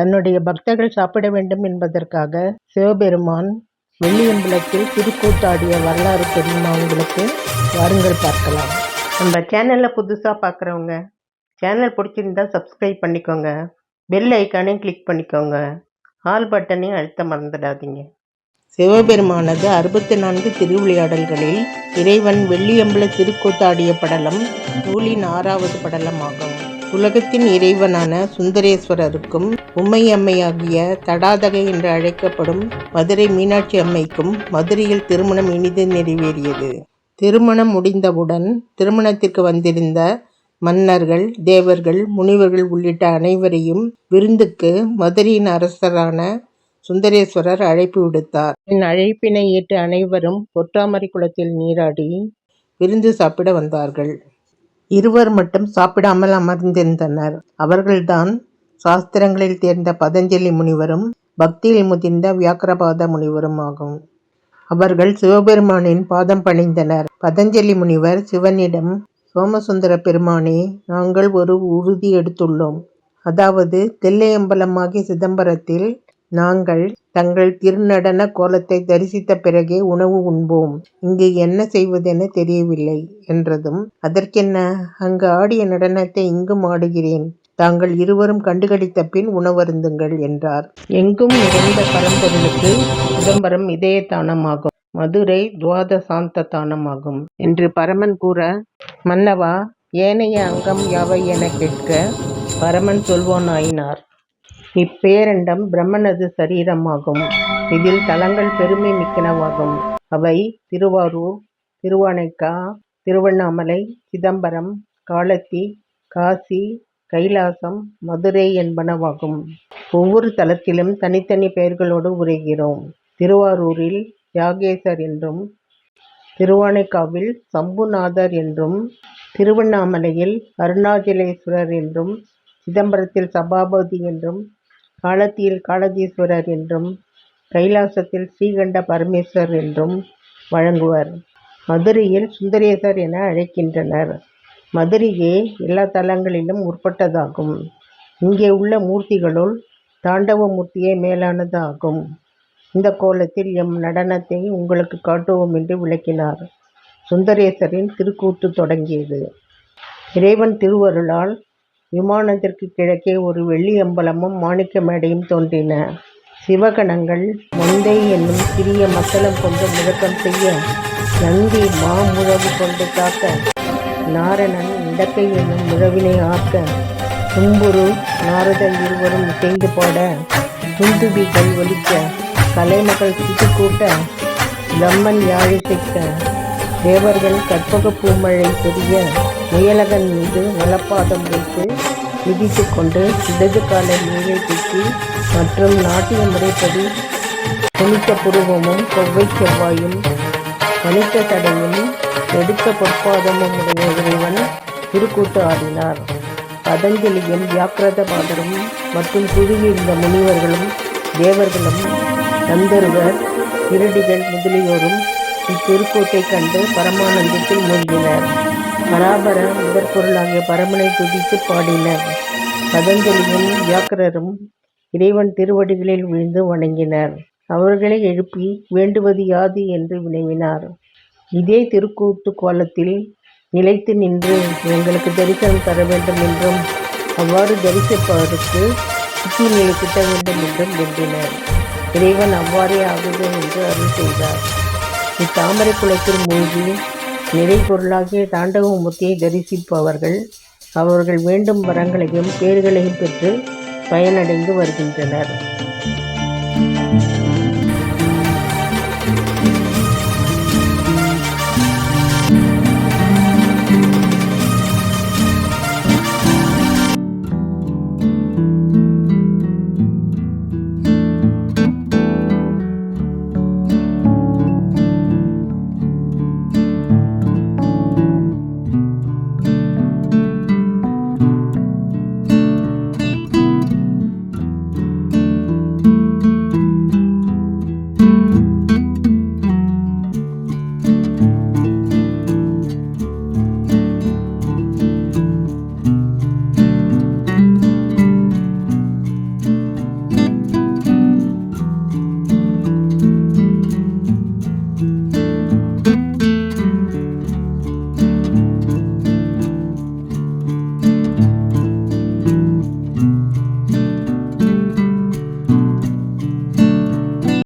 தன்னுடைய பக்தர்கள் சாப்பிட வேண்டும் என்பதற்காக சிவபெருமான் வெள்ளியம்பலத்தில் திருக்கூத்தாடிய வரலாறு தெரியுமா உங்களுக்கு? வாருங்கள் பார்க்கலாம். நம்ம சேனலில் புதுசாக பார்க்குறவங்க சேனல் பிடிச்சிருந்தா சப்ஸ்கிரைப் பண்ணிக்கோங்க. பெல் ஐக்கானையும் கிளிக் பண்ணிக்கோங்க. ஆல் பட்டனையும் அழுத்த மறந்துடாதீங்க. சிவபெருமானது அறுபத்தி நான்கு திருவிளையாடல்களில் இறைவன் வெள்ளியம்பல திருக்கூத்தாடிய படலம் நூலின் ஆறாவது படலமாகும். உலகத்தின் இறைவனான சுந்தரேஸ்வரருக்கும் உம்மை அம்மையாகிய தடாதகை என்று அழைக்கப்படும் மதுரை மீனாட்சி அம்மைக்கும் மதுரையில் திருமணம் இனிது நிறைவேறியது. திருமணம் முடிந்தவுடன் திருமணத்திற்கு வந்திருந்த மன்னர்கள் தேவர்கள் முனிவர்கள் உள்ளிட்ட அனைவரையும் விருந்துக்கு மதுரையின் அரசரான சுந்தரேஸ்வரர் அழைப்பு விடுத்தார். என் அழைப்பினை ஏற்று அனைவரும் பொற்றாமரை குளத்தில் நீராடி விருந்து சாப்பிட வந்தார்கள். இருவர் மட்டும் சாப்பிடாமல் அமர்ந்திருந்தனர். அவர்கள்தான் சாஸ்திரங்களில் தேர்ந்த பதஞ்சலி முனிவரும் பக்தியில் முதிர்ந்த வியாக்கிரபாத முனிவரும் ஆகும். அவர்கள் சிவபெருமானின் பாதம் பணிந்தனர். பதஞ்சலி முனிவர் சிவனிடம் சோமசுந்தர பெருமானே நாங்கள் ஒரு உறுதி எடுத்துள்ளோம். அதாவது தெல்லையம்பலமாகிய சிதம்பரத்தில் நாங்கள் தங்கள் திருநடன கோலத்தை தரிசித்த பிறகே உணவு உண்போம். இங்கு என்ன செய்வதென தெரியவில்லை என்றதும் அதற்கென்ன? அங்கு ஆடிய நடனத்தை இங்கும் ஆடுகிறேன். தாங்கள் இருவரும் கண்டுகளித்த பின் உணவருந்துங்கள் என்றார். எங்கும் நிறைந்த பரம்பொருளுக்கு சிதம்பரம் இதயத்தானமாகும் மதுரை துவாதசாந்த தானமாகும் என்று பரமன் கூற மன்னவா ஏனைய அங்கம் யாவை என கேட்க? பரமன் சொல்வோனாயினார். இப்பேரண்டம் பிரம்மனது சரீரமாகும். இதில் தலங்கள் பெருமை மிக்கனவாகும். அவை திருவாரூர் திருவானைக்கா திருவண்ணாமலை சிதம்பரம் காலத்தி காசி கைலாசம் மதுரை என்பனவாகும். ஒவ்வொரு தலத்திலும் தனித்தனி பெயர்களோடு உரைகிறோம். திருவாரூரில் யாகேசர் என்றும் திருவானைக்காவில் சம்புநாதர் என்றும் திருவண்ணாமலையில் அருணாச்சலேஸ்வரர் என்றும் சிதம்பரத்தில் சபாபதி என்றும் காலத்தியில் காலதீஸ்வரர் என்றும் கைலாசத்தில் ஸ்ரீகண்ட பரமேஸ்வர் என்றும் வழங்குவர். மதுரையில் சுந்தரேசர் என அழைக்கின்றனர். மதுரையே எல்லா தலங்களிலும் உட்பட்டதாகும். இங்கே உள்ள மூர்த்திகளுள் தாண்டவ மூர்த்தியே மேலானதாகும். இந்த கோலத்தில் எம் நடனத்தை உங்களுக்கு காட்டுவோம் என்று விளக்கினார். சுந்தரேசரின் திருக்கூத்து தொடங்கியது. இறைவன் திருவருளால் விமானத்திற்கு கிழக்கே ஒரு வெள்ளி அம்பலமும் மாணிக்க மேடையும் தோன்றின. சிவகணங்கள் மொந்தை என்னும் சிறிய மத்தளம் கொண்டு முழக்கம் செய்ய நந்தி மாமுழவு கொண்டு தாக்க நாரணன் இடக்கை என்னும் முழவினை ஆக்க தும்புரு நாரதர் இருவரும் இசைந்து பாட துந்துபிகள் ஒலிக்க கலைமகள் சுட்டு கூட்ட பிரம்மன் யாழிசைக்க தேவர்கள் கற்பக பூமழை பெரிய முயலகன் மீது நலப்பாதம் வைத்து மிதித்து கொண்டு இடது காலை மேலே தூக்கி மற்றும் நாட்டிய முறைப்படி துணிக்க புருவமும் கொவ்வை செவ்வாயும் கணித்த தடையும் எடுத்த பொற்பாதமும் உடைய இறைவன் திருக்கூட்டு ஆடினார். பதஞ்சலியும் வியாக்கிரதபாதரும் மற்றும் குழுவியிருந்த முனிவர்களும் தேவர்களும் நந்தருவர் இருடிகள் முதலியோரும் இத்திருக்கூட்டை கண்டு பரமானந்தத்தில் மூழ்கினர். பராபர முதற்பொருளாகிய பரமனை துதித்து பாடினர். பதஞ்சலியும் வியாக்கரரும் இறைவன் திருவடிகளில் விழுந்து வணங்கினர். அவர்களை எழுப்பி வேண்டுவது யாது என்று வினவினார். இதே திருக்கூத்து கோலத்தில் நிலைத்து நின்று எங்களுக்கு தரிசனம் தர வேண்டும் என்றும் அவ்வாறு தரிசிப்பவருக்கு சுத்தி நிலை கிட்ட வேண்டும் என்றும் வேண்டினர் இறைவன் அவ்வாறே ஆகுது என்று அருள் செய்தார். இத்தாமரை குளத்தில் மூழ்கி நிறை பொருளாகிய தாண்டவமூர்த்தியை தரிசிப்பவர்கள் அவர்கள் வேண்டும் வரங்களையும் பேர்களையும் பெற்று பயனடைந்து வருகின்றனர்.